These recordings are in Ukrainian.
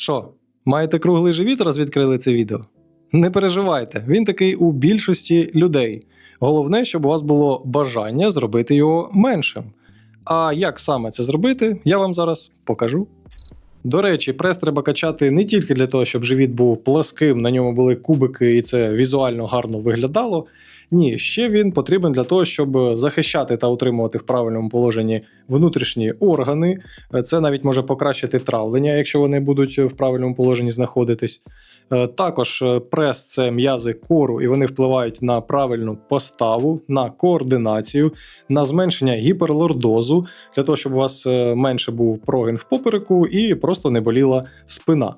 Що, маєте круглий живіт, раз відкрили це відео? Не переживайте, він такий у більшості людей. Головне, щоб у вас було бажання зробити його меншим. А як саме це зробити, я вам зараз покажу. До речі, прес треба качати не тільки для того, щоб живіт був пласким, на ньому були кубики і це візуально гарно виглядало. Ні, ще він потрібен для того, щоб захищати та утримувати в правильному положенні внутрішні органи. Це навіть може покращити травлення, якщо вони будуть в правильному положенні знаходитись. Е, Також е, прес це м'язи кору, і вони впливають на правильну поставу, на координацію, на зменшення гіперлордозу, для того, щоб у вас е, менше був прогин в попереку і просто не боліла спина.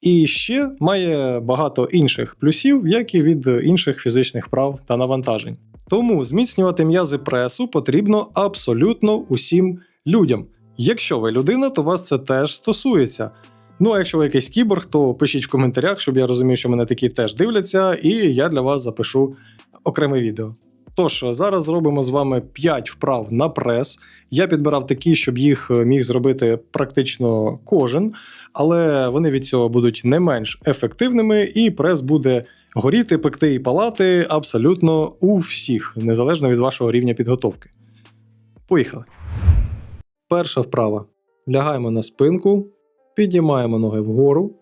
І ще має багато інших плюсів, як і від інших фізичних вправ та навантажень. Тому зміцнювати м'язи пресу потрібно абсолютно усім людям. Якщо ви людина, то вас це теж стосується. Ну а якщо ви якийсь кіборг, то пишіть в коментарях, щоб я розумів, що мене такі теж дивляться, і я для вас запишу окреме відео. Тож, зараз зробимо з вами 5 вправ на прес. Я підбирав такі, щоб їх е, міг зробити практично кожен, але вони від цього будуть не менш ефективними, і прес буде горіти, пекти і палати абсолютно у всіх, незалежно від вашого рівня підготовки. Поїхали. Перша вправа. Лягаємо на спинку, піднімаємо ноги вгору,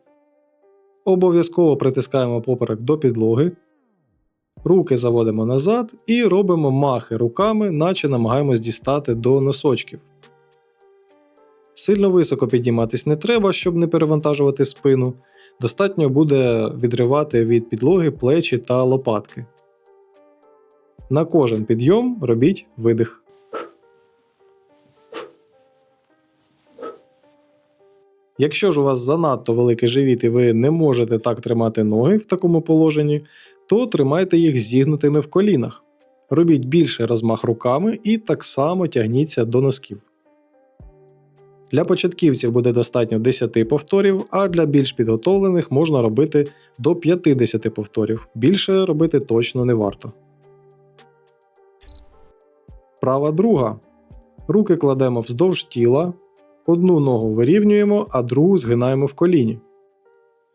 обов'язково притискаємо поперек до підлоги. Руки заводимо назад і робимо махи руками, наче намагаємось дістати до носочків. Сильно високо підніматись не треба, щоб не перевантажувати спину. Достатньо буде відривати від підлоги плечі та лопатки. На кожен підйом робіть видих. Якщо ж у вас занадто великий живіт і ви не можете так тримати ноги в такому положенні, то тримайте їх зігнутими в колінах. Робіть більше розмах руками і так само тягніться до носків. Для початківців буде достатньо 10 повторів, а для більш підготовлених можна робити до 50 повторів. Більше робити точно не варто. Права друга. Руки кладемо вздовж тіла. Одну ногу вирівнюємо, а другу згинаємо в коліні.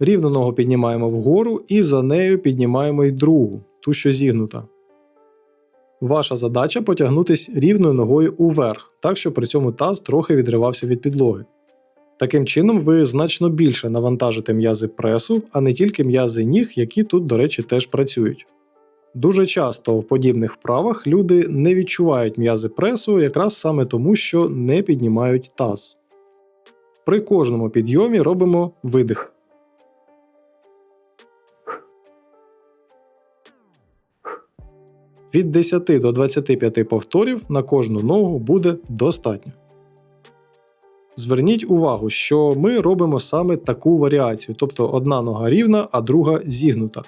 Рівну ногу піднімаємо вгору і за нею піднімаємо й другу, ту, що зігнута. Ваша задача потягнутись рівною ногою уверх, так щоб при цьому таз трохи відривався від підлоги. Таким чином, ви значно більше навантажите м'язи пресу, а не тільки м'язи ніг, які тут, до речі, теж працюють. Дуже часто в подібних вправах люди не відчувають м'язи пресу якраз саме тому, що не піднімають таз. При кожному підйомі робимо видих. Від 10 до 25 повторів на кожну ногу буде достатньо. Зверніть увагу, що ми робимо саме таку варіацію, тобто одна нога рівна, а друга зігнута.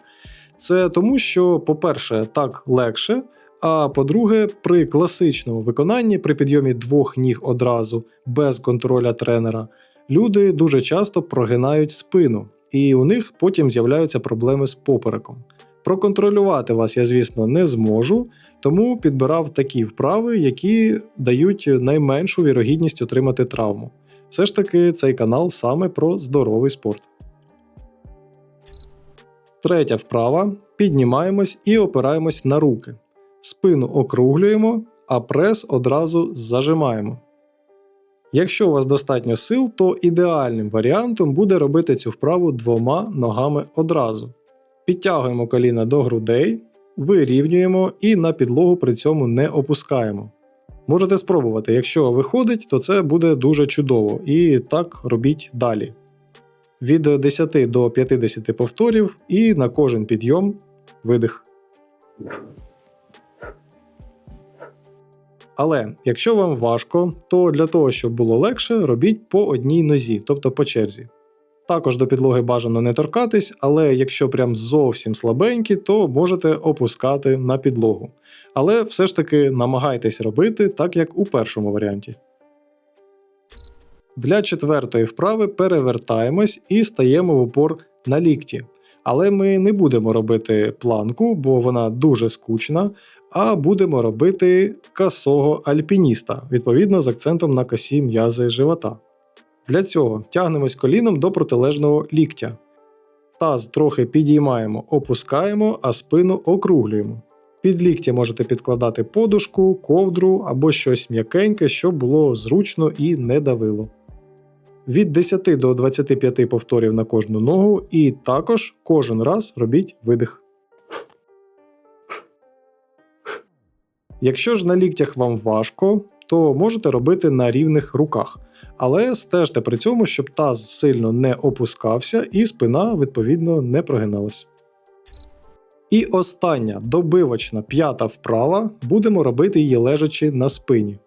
Це тому, що, по-перше, так легше, а по-друге, при класичному виконанні, при підйомі двох ніг одразу без контроля тренера, люди дуже часто прогинають спину, і у них потім з'являються проблеми з попереком. Проконтролювати вас я, звісно, не зможу, тому підбирав такі вправи, які дають найменшу вірогідність отримати травму. Все ж таки, цей канал саме про здоровий спорт. Третя вправа. Піднімаємось і опираємось на руки. Спину округлюємо, а прес одразу зажимаємо. Якщо у вас достатньо сил, то ідеальним варіантом буде робити цю вправу двома ногами одразу. Підтягуємо коліна до грудей, вирівнюємо і на підлогу при цьому не опускаємо. Можете спробувати, якщо виходить, то це буде дуже чудово, і так робіть далі. Від 10 до 50 повторів і на кожен підйом видих. Але якщо вам важко, то для того, щоб було легше, робіть по одній нозі, тобто по черзі. Також до підлоги бажано не торкатись, але якщо прям зовсім слабенькі, то можете опускати на підлогу. Але все ж таки намагайтесь робити так, як у першому варіанті. Для четвертої вправи перевертаємось і стаємо в упор на лікті. Але ми не будемо робити планку, бо вона дуже скучна, а будемо робити косого альпініста, відповідно з акцентом на косі м'язи живота. Для цього тягнемось коліном до протилежного ліктя. Таз трохи підіймаємо, опускаємо, а спину округлюємо. Під ліктя можете підкладати подушку, ковдру або щось м'якеньке, щоб було зручно і не давило. Від 10 до 25 повторів на кожну ногу, і також кожен раз робіть видих. Якщо ж на ліктях вам важко, то можете робити на рівних руках. Але стежте при цьому, щоб таз сильно не опускався і спина відповідно не прогиналась. І остання добивочна п'ята вправа будемо робити її лежачи на спині.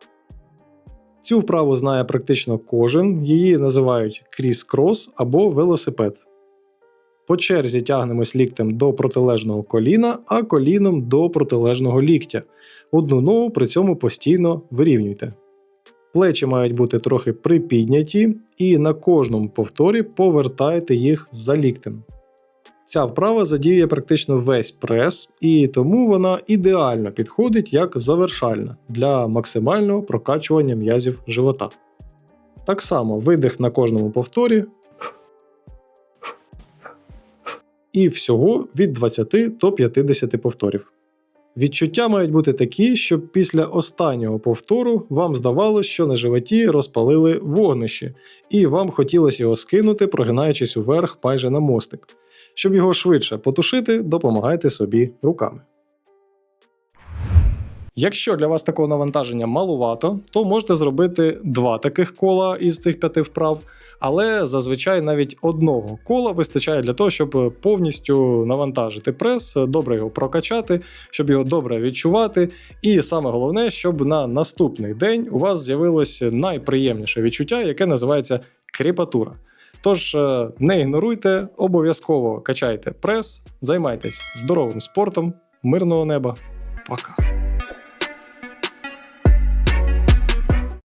Цю вправу знає практично кожен, її називають кріс-крос або велосипед. По черзі тягнемось ліктем до протилежного коліна, а коліном до протилежного ліктя. Одну ногу при цьому постійно вирівнюйте. Плечі мають бути трохи припідняті, і на кожному повторі повертайте їх за ліктем. Ця вправа задіює практично весь прес, і тому вона ідеально підходить як завершальна для максимального прокачування м'язів живота. Так само видих на кожному повторі. І всього від 20 до 50 повторів. Відчуття мають бути такі, щоб після останнього повтору вам здавалося, що на животі розпалили вогнище, і вам хотілося його скинути, прогинаючись уверх майже на мостик. Щоб його швидше потушити, допомагайте собі руками. Якщо для вас такого навантаження малувато, то можете зробити два таких кола із цих п'яти вправ, але зазвичай навіть одного кола вистачає для того, щоб повністю навантажити прес, добре його прокачати, щоб його добре відчувати. І саме головне, щоб на наступний день у вас з'явилось найприємніше відчуття, яке називається кріпатура. Тож е, не ігноруйте, обов'язково качайте прес, займайтесь здоровим спортом, мирного неба. Пока.